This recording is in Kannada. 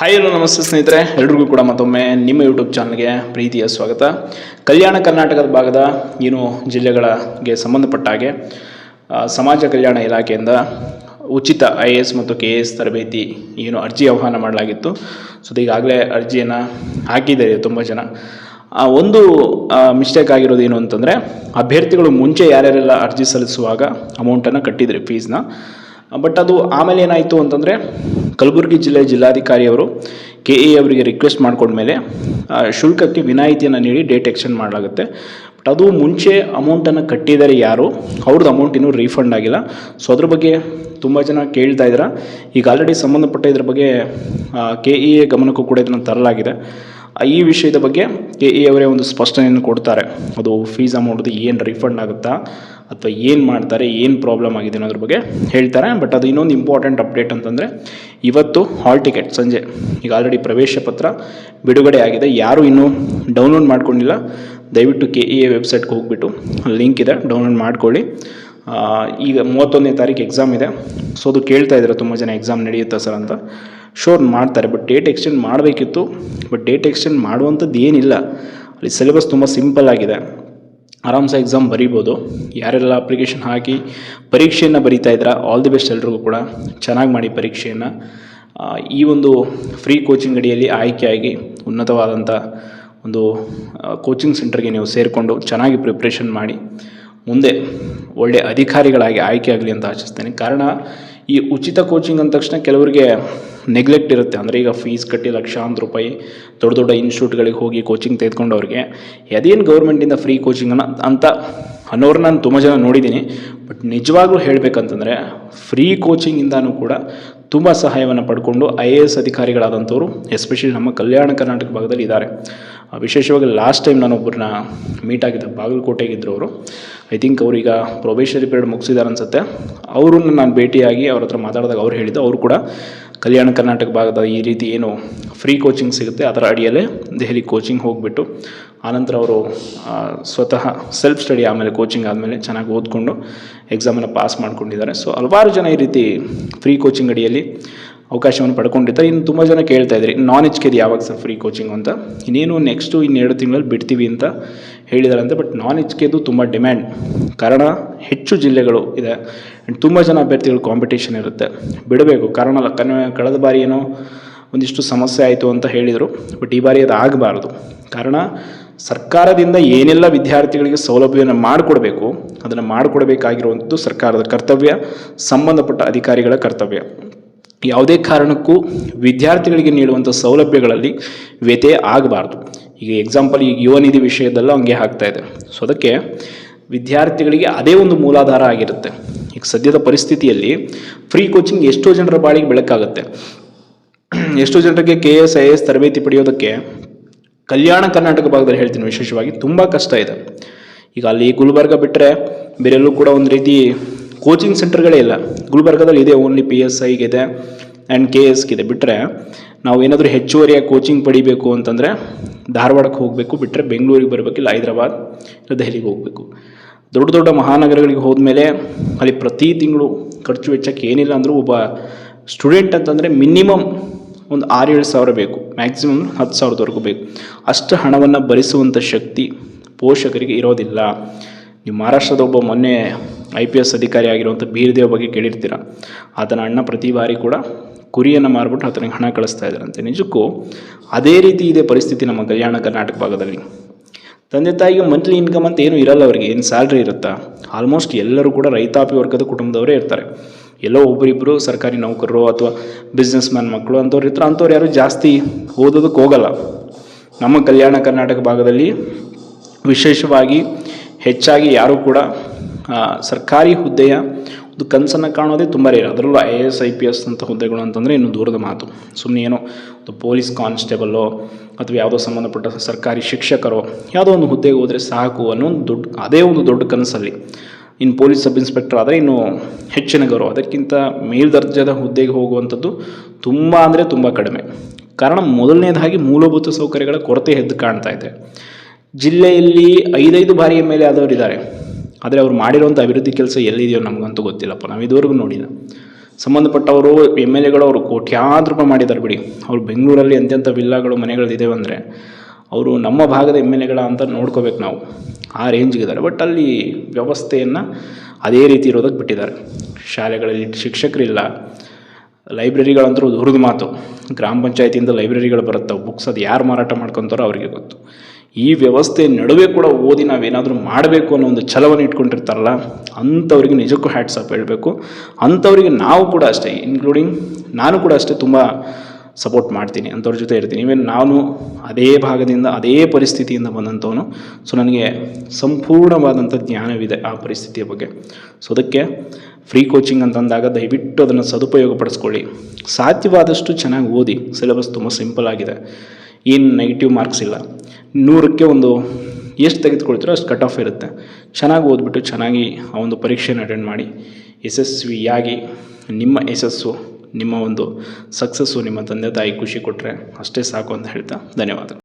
ಹಾಯ್ ಹಲೋ ನಮಸ್ತೆ ಸ್ನೇಹಿತರೆ, ಎಲ್ರಿಗೂ ಕೂಡ ಮತ್ತೊಮ್ಮೆ ನಿಮ್ಮ ಯೂಟ್ಯೂಬ್ ಚಾನಲ್ಗೆ ಪ್ರೀತಿಯ ಸ್ವಾಗತ. ಕಲ್ಯಾಣ ಕರ್ನಾಟಕದ ಭಾಗದ ಏನು ಜಿಲ್ಲೆಗಳಿಗೆ ಸಂಬಂಧಪಟ್ಟ ಹಾಗೆ ಸಮಾಜ ಕಲ್ಯಾಣ ಇಲಾಖೆಯಿಂದ ಉಚಿತ ಐ ಎ ಎಸ್ ಮತ್ತು ಕೆ ಎ ಎಸ್ ತರಬೇತಿ ಏನು ಅರ್ಜಿ ಆಹ್ವಾನ ಮಾಡಲಾಗಿತ್ತು. ಸೊ ಈಗಾಗಲೇ ಅರ್ಜಿಯನ್ನು ಹಾಕಿದ್ದಾರೆ ತುಂಬ ಜನ. ಒಂದು ಮಿಸ್ಟೇಕ್ ಆಗಿರೋದು ಏನು ಅಂತಂದರೆ, ಅಭ್ಯರ್ಥಿಗಳು ಮುಂಚೆ ಯಾರ್ಯಾರೆಲ್ಲ ಅರ್ಜಿ ಸಲ್ಲಿಸುವಾಗ ಅಮೌಂಟನ್ನು ಕಟ್ಟಿದರೆ ಫೀಸ್ನ ಬಟ್ ಅದು ಆಮೇಲೆ ಏನಾಯಿತು ಅಂತಂದರೆ ಕಲಬುರಗಿ ಜಿಲ್ಲೆ ಜಿಲ್ಲಾಧಿಕಾರಿಯವರು ಕೆ ಎ ಅವರಿಗೆ ರಿಕ್ವೆಸ್ಟ್ ಮಾಡಿಕೊಂಡ್ಮೇಲೆ ಶುಲ್ಕಕ್ಕೆ ವಿನಾಯಿತಿಯನ್ನು ನೀಡಿ ಡೇಟ್ ಎಕ್ಸ್ಟೆಂಡ್ ಮಾಡಲಾಗುತ್ತೆ. ಬಟ್ ಅದು ಮುಂಚೆ ಅಮೌಂಟನ್ನು ಕಟ್ಟಿದ್ದಾರೆ ಯಾರು? ಅವ್ರದ್ದು ಅಮೌಂಟ್ ಇನ್ನೂ ರೀಫಂಡ್ ಆಗಿಲ್ಲ. ಸೊ ಅದ್ರ ಬಗ್ಗೆ ತುಂಬ ಜನ ಕೇಳ್ತಾ ಇದ್ದೀರಾ ಈಗ ಆಲ್ರೆಡಿ ಸಂಬಂಧಪಟ್ಟ ಇದ್ರ ಬಗ್ಗೆ ಕೆ ಇ ಎ ಗಮನಕ್ಕೂ ಕೂಡ ಇದನ್ನು ತರಲಾಗಿದೆ. ಈ ವಿಷಯದ ಬಗ್ಗೆ ಕೆ ಇ ಅವರೇ ಒಂದು ಸ್ಪಷ್ಟನೆಯನ್ನು ಕೊಡ್ತಾರೆ. ಅದು ಫೀಸ್ ಅಮೌಂಟ್ದು ಏನು ರೀಫಂಡ್ ಆಗುತ್ತಾ? ಅಥವಾ ಏನು ಮಾಡ್ತಾರೆ, ಏನು ಪ್ರಾಬ್ಲಮ್ ಆಗಿದೆ ಅನ್ನೋದ್ರ ಬಗ್ಗೆ ಹೇಳ್ತಾರೆ. ಬಟ್ ಅದು ಇನ್ನೊಂದು ಇಂಪಾರ್ಟೆಂಟ್ ಅಪ್ಡೇಟ್ ಅಂತಂದರೆ, ಇವತ್ತು ಹಾಲ್ ಟಿಕೆಟ್ ಸಂಜೆ, ಈಗ ಆಲ್ರೆಡಿ ಪ್ರವೇಶ ಪತ್ರ ಬಿಡುಗಡೆ ಆಗಿದೆ. ಯಾರೂ ಇನ್ನೂ ಡೌನ್ಲೋಡ್ ಮಾಡ್ಕೊಂಡಿಲ್ಲ, ದಯವಿಟ್ಟು ಕೆ ಇ ಎ ವೆಬ್ಸೈಟ್ಗೆ ಹೋಗ್ಬಿಟ್ಟು ಲಿಂಕ್ ಇದೆ ಡೌನ್ಲೋಡ್ ಮಾಡ್ಕೊಳ್ಳಿ. ಈಗ ಮೂವತ್ತೊಂದನೇ ತಾರೀಕು ಎಕ್ಸಾಮ್ ಇದೆ. ಸೊ ಅದು ಕೇಳ್ತಾ ಇದ್ದಾರೆ ತುಂಬ ಜನ ಎಕ್ಸಾಮ್ ನಡೆಯುತ್ತಾ ಸರ್ ಅಂತ. ಶೋರ್ ಮಾಡ್ತಾರೆ ಬಟ್ ಡೇಟ್ ಎಕ್ಸ್ಟೆಂಡ್ ಮಾಡಬೇಕಿತ್ತು. ಬಟ್ ಡೇಟ್ ಎಕ್ಸ್ಟೆಂಡ್ ಮಾಡುವಂಥದ್ದು ಏನಿಲ್ಲ. ಅಲ್ಲಿ ಸಿಲೆಬಸ್ ತುಂಬ ಸಿಂಪಲ್ ಆಗಿದೆ. ಆರಾಮ್ಸೆ ಎಕ್ಸಾಮ್ ಬರೀಬೋದು. ಯಾರೆಲ್ಲ ಅಪ್ಲಿಕೇಶನ್ ಹಾಕಿ ಪರೀಕ್ಷೆಯನ್ನು ಬರೀತಾ ಇದ್ದೀರಾ ಆಲ್ ದಿ ಬೆಸ್ಟ್ ಎಲ್ರಿಗೂ ಕೂಡ. ಚೆನ್ನಾಗಿ ಮಾಡಿ ಪರೀಕ್ಷೆಯನ್ನು. ಈ ಒಂದು ಫ್ರೀ ಕೋಚಿಂಗ್ ಅಡಿಯಲ್ಲಿ ಆಯ್ಕೆಯಾಗಿ ಉನ್ನತವಾದಂಥ ಒಂದು ಕೋಚಿಂಗ್ ಸೆಂಟರ್ಗೆ ನೀವು ಸೇರಿಕೊಂಡು ಚೆನ್ನಾಗಿ ಪ್ರಿಪ್ರೇಷನ್ ಮಾಡಿ ಮುಂದೆ ಒಳ್ಳೆಯ ಅಧಿಕಾರಿಗಳಾಗಿ ಆಯ್ಕೆ ಆಗಲಿ ಅಂತ ಆಶಿಸ್ತೇನೆ. ಕಾರಣ ಈ ಉಚಿತ ಕೋಚಿಂಗ್ ಅಂದ ತಕ್ಷಣ ಕೆಲವರಿಗೆ ನೆಗ್ಲೆಕ್ಟ್ ಇರುತ್ತೆ. ಅಂದರೆ ಈಗ ಫೀಸ್ ಕಟ್ಟಿ ಲಕ್ಷಾಂತರ ರೂಪಾಯಿ ದೊಡ್ಡ ದೊಡ್ಡ ಇನ್ಸ್ಟಿಟ್ಯೂಟ್ಗಳಿಗೆ ಹೋಗಿ ಕೋಚಿಂಗ್ ತೆಗೆದುಕೊಂಡವ್ರಿಗೆ ಅದೇನು ಗೌರ್ಮೆಂಟಿಂದ ಫ್ರೀ ಕೋಚಿಂಗನ್ನು ಅಂತ ಅನ್ನೋರು ನಾನು ತುಂಬ ಜನ ನೋಡಿದ್ದೀನಿ. ಬಟ್ ನಿಜವಾಗ್ಲೂ ಹೇಳಬೇಕಂತಂದರೆ ಫ್ರೀ ಕೋಚಿಂಗಿಂದನೂ ಕೂಡ ತುಂಬ ಸಹಾಯವನ್ನು ಪಡ್ಕೊಂಡು ಐ ಎ ಎಸ್ ಅಧಿಕಾರಿಗಳಾದಂಥವರು, ಎಸ್ಪೆಷಲಿ ನಮ್ಮ ಕಲ್ಯಾಣ ಕರ್ನಾಟಕ ಭಾಗದಲ್ಲಿ ಇದ್ದಾರೆ. ವಿಶೇಷವಾಗಿ ಲಾಸ್ಟ್ ಟೈಮ್ ನಾನು ಒಬ್ಬರನ್ನ ಮೀಟ್ ಆಗಿದ್ದೆ ಬಾಗಲಕೋಟೆಗಿದ್ದರು ಅವರು. ಐ ಥಿಂಕ್ ಅವ್ರೀಗ ಪ್ರೊಬೇಷನರಿ ಪೀರಿಯಡ್ ಮುಗಿಸಿದ್ದಾರೆ ಅನ್ಸುತ್ತೆ. ಅವರನ್ನು ನಾನು ಭೇಟಿಯಾಗಿ ಅವ್ರ ಹತ್ರ ಮಾತಾಡಿದಾಗ ಅವ್ರು ಹೇಳಿದ್ದು, ಅವರು ಕೂಡ ಕಲ್ಯಾಣ ಕರ್ನಾಟಕ ಭಾಗದ ಈ ರೀತಿ ಏನು ಫ್ರೀ ಕೋಚಿಂಗ್ ಸಿಗುತ್ತೆ, ಅದರ ಅಡಿಯಲ್ಲೇ ದೆಹಲಿ ಕೋಚಿಂಗ್ ಹೋಗಿಬಿಟ್ಟು ಆನಂತರ ಅವರು ಸ್ವತಃ ಸೆಲ್ಫ್ ಸ್ಟಡಿ ಆಮೇಲೆ ಕೋಚಿಂಗ್ ಆದಮೇಲೆ ಚೆನ್ನಾಗಿ ಓದ್ಕೊಂಡು ಎಕ್ಸಾಮನ್ನು ಪಾಸ್ ಮಾಡ್ಕೊಂಡಿದ್ದಾರೆ. ಸೊ ಹಲವಾರು ಜನ ಈ ರೀತಿ ಫ್ರೀ ಕೋಚಿಂಗ್ ಅಡಿಯಲ್ಲಿ ಅವಕಾಶವನ್ನು ಪಡ್ಕೊಂಡಿರ್ತಾರೆ. ಇನ್ನು ತುಂಬ ಜನ ಕೇಳ್ತಾ ಇದ್ರಿ ನಾನ್ ಎಚ್ ಕೆದು ಯಾವಾಗ ಸರ್ ಫ್ರೀ ಕೋಚಿಂಗ್ ಅಂತ? ಇನ್ನೇನು ನೆಕ್ಸ್ಟು ಇನ್ನೆರಡು ತಿಂಗಳಲ್ಲಿ ಬಿಡ್ತೀವಿ ಅಂತ ಹೇಳಿದಾರಂತೆ ಬಟ್ ನಾನ್ ಎಚ್ ಕೆದು ತುಂಬ ಡಿಮ್ಯಾಂಡ್ ಕಾರಣ ಹೆಚ್ಚು ಜಿಲ್ಲೆಗಳು ಇದೆ. ಆ್ಯಂಡ್ ತುಂಬ ಜನ ಅಭ್ಯರ್ಥಿಗಳು ಕಾಂಪಿಟೇಷನ್ ಇರುತ್ತೆ. ಬಿಡಬೇಕು. ಕಾರಣ ಕಳೆದ ಬಾರಿ ಏನೋ ಒಂದಿಷ್ಟು ಸಮಸ್ಯೆ ಆಯಿತು ಅಂತ ಹೇಳಿದರು ಬಟ್ ಈ ಬಾರಿ ಅದು ಆಗಬಾರ್ದು ಕಾರಣ ಸರ್ಕಾರದಿಂದ ಏನೆಲ್ಲ ವಿದ್ಯಾರ್ಥಿಗಳಿಗೆ ಸೌಲಭ್ಯವನ್ನು ಮಾಡಿಕೊಡ್ಬೇಕು, ಅದನ್ನು ಮಾಡಿಕೊಡ್ಬೇಕಾಗಿರುವಂಥದ್ದು ಸರ್ಕಾರದ ಕರ್ತವ್ಯ, ಸಂಬಂಧಪಟ್ಟ ಅಧಿಕಾರಿಗಳ ಕರ್ತವ್ಯ. ಯಾವುದೇ ಕಾರಣಕ್ಕೂ ವಿದ್ಯಾರ್ಥಿಗಳಿಗೆ ನೀಡುವಂಥ ಸೌಲಭ್ಯಗಳಲ್ಲಿ ವ್ಯತ್ಯಯ ಆಗಬಾರ್ದು. ಈಗ ಎಕ್ಸಾಂಪಲ್ ಈಗ ಯುವ ನಿಧಿ ವಿಷಯದಲ್ಲೂ ಹಂಗೆ ಆಗ್ತಾ ಇದೆ. ಸೊ ಅದಕ್ಕೆ ವಿದ್ಯಾರ್ಥಿಗಳಿಗೆ ಅದೇ ಒಂದು ಮೂಲಾಧಾರ ಆಗಿರುತ್ತೆ. ಈಗ ಸದ್ಯದ ಪರಿಸ್ಥಿತಿಯಲ್ಲಿ ಫ್ರೀ ಕೋಚಿಂಗ್ ಎಷ್ಟೋ ಜನರ ಬಾಳಿಗೆ ಬೆಳಕಾಗುತ್ತೆ. ಎಷ್ಟೋ ಜನರಿಗೆ ಕೆ ಎಸ್ ಐ ಎಸ್ ತರಬೇತಿ ಪಡೆಯೋದಕ್ಕೆ ಕಲ್ಯಾಣ ಕರ್ನಾಟಕ ಭಾಗದಲ್ಲಿ ಹೇಳ್ತೀನಿ ವಿಶೇಷವಾಗಿ ತುಂಬ ಕಷ್ಟ ಇದೆ. ಈಗ ಅಲ್ಲಿ ಗುಲ್ಬರ್ಗ ಬಿಟ್ಟರೆ ಬೇರೆಲ್ಲೂ ಕೂಡ ಒಂದು ರೀತಿ ಕೋಚಿಂಗ್ ಸೆಂಟರ್ಗಳೇ ಇಲ್ಲ. ಗುಲ್ಬರ್ಗದಲ್ಲಿ ಇದೆ ಓನ್ಲಿ ಪಿ ಎಸ್ ಐಗಿದೆ ಆ್ಯಂಡ್ ಕೆ ಇದೆ. ಬಿಟ್ಟರೆ ನಾವು ಏನಾದರೂ ಹೆಚ್ಚುವರಿಯಾಗಿ ಕೋಚಿಂಗ್ ಪಡಿಬೇಕು ಅಂತಂದರೆ ಧಾರವಾಡಕ್ಕೆ ಹೋಗಬೇಕು ಬಿಟ್ಟರೆ ಬೆಂಗಳೂರಿಗೆ ಬರಬೇಕು, ಇಲ್ಲ ಹೈದರಾಬಾದ್, ಇಲ್ಲ ದೆಹಲಿಗೆ ಹೋಗಬೇಕು. ದೊಡ್ಡ ದೊಡ್ಡ ಮಹಾನಗರಗಳಿಗೆ ಹೋದ್ಮೇಲೆ ಅಲ್ಲಿ ಪ್ರತಿ ತಿಂಗಳು ಖರ್ಚು ವೆಚ್ಚಕ್ಕೆ ಏನಿಲ್ಲ ಅಂದರೂ ಒಬ್ಬ ಸ್ಟೂಡೆಂಟ್ ಅಂತಂದರೆ ಮಿನಿಮಮ್ ಒಂದು ಆರು ಏಳು ಸಾವಿರ ಬೇಕು. ಮ್ಯಾಕ್ಸಿಮಮ್ ಹತ್ತು ಸಾವಿರದವರೆಗೂ ಬೇಕು. ಅಷ್ಟು ಹಣವನ್ನು ಭರಿಸುವಂಥ ಶಕ್ತಿ ಪೋಷಕರಿಗೆ ಇರೋದಿಲ್ಲ. ನೀವು ಮಹಾರಾಷ್ಟ್ರದ ಒಬ್ಬ ಮೊನ್ನೆ ಐ ಪಿ ಎಸ್ ಅಧಿಕಾರಿ ಆಗಿರುವಂಥ ಬೀರ್ದೇವ್ ಬಗ್ಗೆ ಕೇಳಿರ್ತೀರ? ಆತನ ಅಣ್ಣ ಪ್ರತಿ ಬಾರಿ ಕೂಡ ಕುರಿಯನ್ನು ಮಾರ್ಬಿಟ್ಟು ಆತನಿಗೆ ಹಣ ಕಳಿಸ್ತಾ ಇದ್ದಾರಂತೆ. ನಿಜಕ್ಕೂ ಅದೇ ರೀತಿ ಇದೆ ಪರಿಸ್ಥಿತಿ ನಮ್ಮ ಕಲ್ಯಾಣ ಕರ್ನಾಟಕ ಭಾಗದಲ್ಲಿ. ತಂದೆ ತಾಯಿಗೆ ಮಂತ್ಲಿ ಇನ್ಕಮ್ ಅಂತ ಏನೂ ಇರಲ್ಲ ಅವರಿಗೆ. ಏನು ಸ್ಯಾಲ್ರಿ ಇರುತ್ತಾ? ಆಲ್ಮೋಸ್ಟ್ ಎಲ್ಲರೂ ಕೂಡ ರೈತಾಪಿ ವರ್ಗದ ಕುಟುಂಬದವರೇ ಇರ್ತಾರೆ. ಎಲ್ಲೋ ಒಬ್ಬರಿಬ್ಬರು ಸರ್ಕಾರಿ ನೌಕರರು ಅಥವಾ ಬಿಸ್ನೆಸ್ ಮ್ಯಾನ್ ಮಕ್ಕಳು ಅಂಥವ್ರು ಇರ್ತಾರೆ ಅಂಥವ್ರು ಯಾರು ಜಾಸ್ತಿ ಓದೋದಕ್ಕೆ ಹೋಗಲ್ಲ. ನಮ್ಮ ಕಲ್ಯಾಣ ಕರ್ನಾಟಕ ಭಾಗದಲ್ಲಿ ವಿಶೇಷವಾಗಿ ಹೆಚ್ಚಾಗಿ ಯಾರೂ ಕೂಡ ಸರ್ಕಾರಿ ಹುದ್ದೆಯ ಒಂದು ಕನಸನ್ನು ಕಾಣೋದೇ ತುಂಬ ರೇರ್ ಅದರಲ್ಲೂ I A S I P S ಅಂತ ಹುದ್ದೆಗಳು ಅಂತಂದರೆ ಇನ್ನೂ ದೂರದ ಮಾತು. ಸುಮ್ಮನೆ ಏನೋ ಒಂದು ಪೊಲೀಸ್ ಕಾನ್ಸ್ಟೇಬಲ್ಲೋ ಅಥವಾ ಯಾವುದೋ ಸಂಬಂಧಪಟ್ಟ ಸರ್ಕಾರಿ ಶಿಕ್ಷಕರೋ ಯಾವುದೋ ಒಂದು ಹುದ್ದೆಗೆ ಹೋದರೆ ಸಾಕು ಅನ್ನೋ ಒಂದು ದೊಡ್ಡ, ಅದೇ ಒಂದು ದೊಡ್ಡ ಕನಸಲ್ಲಿ. ಇನ್ನು ಪೊಲೀಸ್ ಸಬ್ ಇನ್ಸ್ಪೆಕ್ಟರ್ ಆದರೆ ಇನ್ನು ಹೆಚ್ಚಿನ ಗೌರವ. ಅದಕ್ಕಿಂತ ಮೇಲ್ದರ್ಜೆದ ಹುದ್ದೆಗೆ ಹೋಗುವಂಥದ್ದು ತುಂಬ ಅಂದರೆ ತುಂಬ ಕಡಿಮೆ. ಕಾರಣ ಮೊದಲನೇದಾಗಿ ಮೂಲಭೂತ ಸೌಕರ್ಯಗಳ ಕೊರತೆ ಎದ್ದು ಕಾಣ್ತಾ ಇದೆ. ಜಿಲ್ಲೆಯಲ್ಲಿ ಐದೈದು ಬಾರಿ ಎಂ ಎಲ್ ಎ ಆದವರು ಇದ್ದಾರೆ ಆದರೆ ಅವ್ರು ಮಾಡಿರೋಂಥ ಅಭಿವೃದ್ಧಿ ಕೆಲಸ ಎಲ್ಲಿದೆಯೋ ನಮಗಂತೂ ಗೊತ್ತಿಲ್ಲಪ್ಪ. ನಾವು ಇದುವರೆಗೂ ನೋಡಿಲ್ಲ. ಸಂಬಂಧಪಟ್ಟವರು, ಎಂ ಎಲ್ ಎಗಳು ಅವರು ಕೋಟ್ಯಾಂತರ ರೂಪಾಯಿ ಮಾಡಿದ್ದಾರೆ ಬಿಡಿ. ಅವ್ರು ಬೆಂಗಳೂರಲ್ಲಿ ಎಂತೆಂಥ ವಿಲ್ಲಾಗಳು ಮನೆಗಳಿದ್ದಾವೆ ಅಂದರೆ ಅವರು ನಮ್ಮ ಭಾಗದ ಎಂ ಎಲ್ ಎಗಳ ಅಂತ ನೋಡ್ಕೋಬೇಕು ನಾವು. ಆ ರೇಂಜ್ಗಿದ್ದಾರೆ ಬಟ್ ಅಲ್ಲಿ ವ್ಯವಸ್ಥೆಯನ್ನು ಅದೇ ರೀತಿ ಇರೋದಕ್ಕೆ ಬಿಟ್ಟಿದ್ದಾರೆ. ಶಾಲೆಗಳಲ್ಲಿ ಶಿಕ್ಷಕರಿಲ್ಲ. ಲೈಬ್ರರಿಗಳಂತರೂ ದೂರದ ಮಾತು. ಗ್ರಾಮ ಪಂಚಾಯತಿಯಿಂದ ಲೈಬ್ರರಿಗಳು ಬರುತ್ತವೆ. ಬುಕ್ಸ್ ಅದು ಯಾರು ಮಾರಾಟ ಮಾಡ್ಕೊತಾರೋ ಅವರಿಗೆ ಗೊತ್ತು. ಈ ವ್ಯವಸ್ಥೆ ನಡುವೆ ಕೂಡ ಓದಿ ನಾವೇನಾದರೂ ಮಾಡಬೇಕು ಅನ್ನೋ ಒಂದು ಛಲವನ್ನು ಇಟ್ಕೊಂಡಿರ್ತಾರಲ್ಲ, ಅಂಥವ್ರಿಗೆ ನಿಜಕ್ಕೂ ಹ್ಯಾಟ್ಸ್ ಅಪ್ ಹೇಳಬೇಕು. ಅಂಥವ್ರಿಗೆ ನಾವು ಕೂಡ ಅಷ್ಟೇ ಇನ್ಕ್ಲೂಡಿಂಗ್ ನಾನು ಕೂಡ ಅಷ್ಟೇ ತುಂಬ ಸಪೋರ್ಟ್ ಮಾಡ್ತೀನಿ, ಅಂಥವ್ರ ಜೊತೆ ಇರ್ತೀನಿ. ಈವನ್ ನಾನು ಅದೇ ಭಾಗದಿಂದ, ಅದೇ ಪರಿಸ್ಥಿತಿಯಿಂದ ಬಂದಂಥವನು ಸೊ ನನಗೆ ಸಂಪೂರ್ಣವಾದಂಥ ಜ್ಞಾನವಿದೆ ಆ ಪರಿಸ್ಥಿತಿಯ ಬಗ್ಗೆ. ಸೊ ಅದಕ್ಕೆ ಫ್ರೀ ಕೋಚಿಂಗ್ ಅಂತಂದಾಗ ದಯವಿಟ್ಟು ಅದನ್ನು ಸದುಪಯೋಗ ಪಡಿಸ್ಕೊಳ್ಳಿ. ಸಾಧ್ಯವಾದಷ್ಟು ಚೆನ್ನಾಗಿ ಓದಿ ಸಿಲೆಬಸ್ ತುಂಬ ಸಿಂಪಲ್ ಆಗಿದೆ. ಏನು ನೆಗೆಟಿವ್ ಮಾರ್ಕ್ಸ್ ಇಲ್ಲ. ನೂರಕ್ಕೆ ಒಂದು ಎಷ್ಟು ತೆಗೆದುಕೊಳ್ತೀರೋ ಅಷ್ಟು ಕಟ್ ಆಫ್ ಇರುತ್ತೆ. ಚೆನ್ನಾಗಿ ಓದ್ಬಿಟ್ಟು ಚೆನ್ನಾಗಿ ಆ ಒಂದು ಪರೀಕ್ಷೆನ ಅಟೆಂಡ್ ಮಾಡಿ ಯಶಸ್ವಿಯಾಗಿ ನಿಮ್ಮ ಯಶಸ್ಸು, ನಿಮ್ಮ ಒಂದು ಸಕ್ಸಸ್ಸು ನಿಮ್ಮ ತಂದೆ ತಾಯಿ ಖುಷಿ ಕೊಟ್ಟರೆ ಅಷ್ಟೇ ಸಾಕು ಅಂತ ಹೇಳ್ತಾ ಧನ್ಯವಾದ